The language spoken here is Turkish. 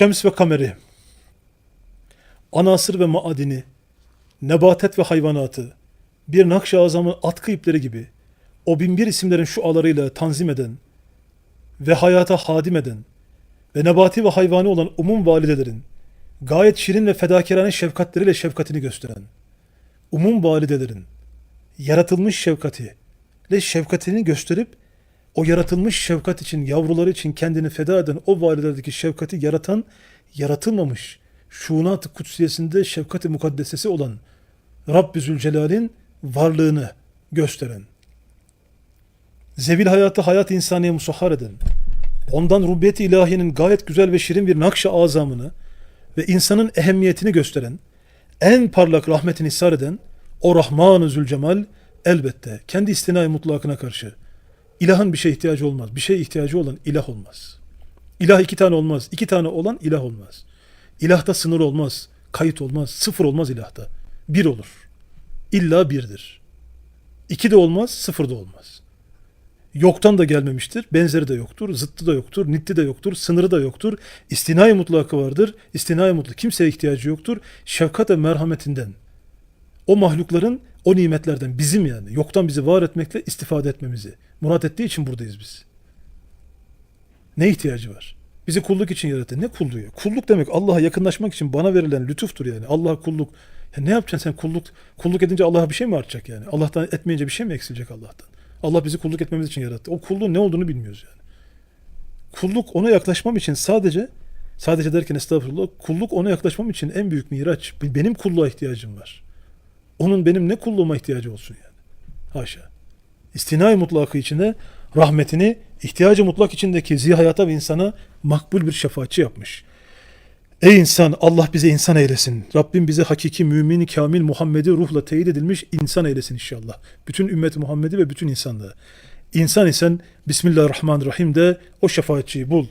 Şems ve kameri, anasır ve maadini, nebatet ve hayvanatı, bir nakş-ı azamın atkı ipleri gibi o binbir isimlerin şualarıyla tanzim eden ve hayata hadim eden ve nebati ve hayvani olan umum validelerin gayet şirin ve fedakarane şefkatleriyle şefkatini gösteren, umum validelerin yaratılmış şefkati ile şefkatini gösterip o yaratılmış şefkat için, yavruları için kendini feda eden o validelerdeki şefkati yaratan, yaratılmamış, şuunat-ı kutsiyesinde şefkat-i mukaddesesi olan Rabbi Zülcelal'in varlığını gösteren, zevil hayatı hayat insaniye musahhar eden, ondan rubbiyet-i ilahiyenin gayet güzel ve şirin bir nakş-ı azamını ve insanın ehemmiyetini gösteren, en parlak rahmetini ishar eden o Rahman-ı Zülcemal elbette kendi istinai mutlakına karşı ilahın bir şeye ihtiyacı olmaz. Bir şeye ihtiyacı olan ilah olmaz. İlah iki tane olmaz. İki tane olan ilah olmaz. İlahta sınır olmaz. Kayıt olmaz. Sıfır olmaz ilahta. Bir olur. İlla birdir. İki de olmaz, sıfır da olmaz. Yoktan da gelmemiştir. Benzeri de yoktur. Zıttı da yoktur. Nitti de yoktur. Sınırı da yoktur. İstinai mutlakı vardır. İstinai mutlak. Kimseye ihtiyacı yoktur. Şefkat ve merhametinden. O mahlukların o nimetlerden bizim yani yoktan bizi var etmekle istifade etmemizi murat ettiği için buradayız biz. Ne ihtiyacı var? Bizi kulluk için yarattı. Ne kulluğu? ya? Kulluk demek Allah'a yakınlaşmak için bana verilen lütuftur yani. Allah'a kulluk. Ya ne yapacaksın sen kulluk? Kulluk edince Allah'a bir şey mi artacak yani? Allah'tan etmeyince bir şey mi eksilecek Allah'tan? Allah bizi kulluk etmemiz için yarattı. O kulluğun ne olduğunu bilmiyoruz yani. Kulluk ona yaklaşmam için sadece sadece derken estağfurullah kulluk ona yaklaşmam için en büyük miraç. Benim kulluğa ihtiyacım var. Onun benim ne kulluğuma ihtiyacı olsun yani. Haşa. İstinai mutlakı içinde rahmetini ihtiyacı mutlak içindeki zihayata ve insana makbul bir şefaatçi yapmış. Ey insan Allah bize insan eylesin. Rabbim bize hakiki mümin, kamil Muhammed'i ruhla teyit edilmiş insan eylesin inşallah. Bütün ümmet Muhammed'i ve bütün insanlığı. İnsan isen Bismillahirrahmanirrahim de o şefaatçiyi bul.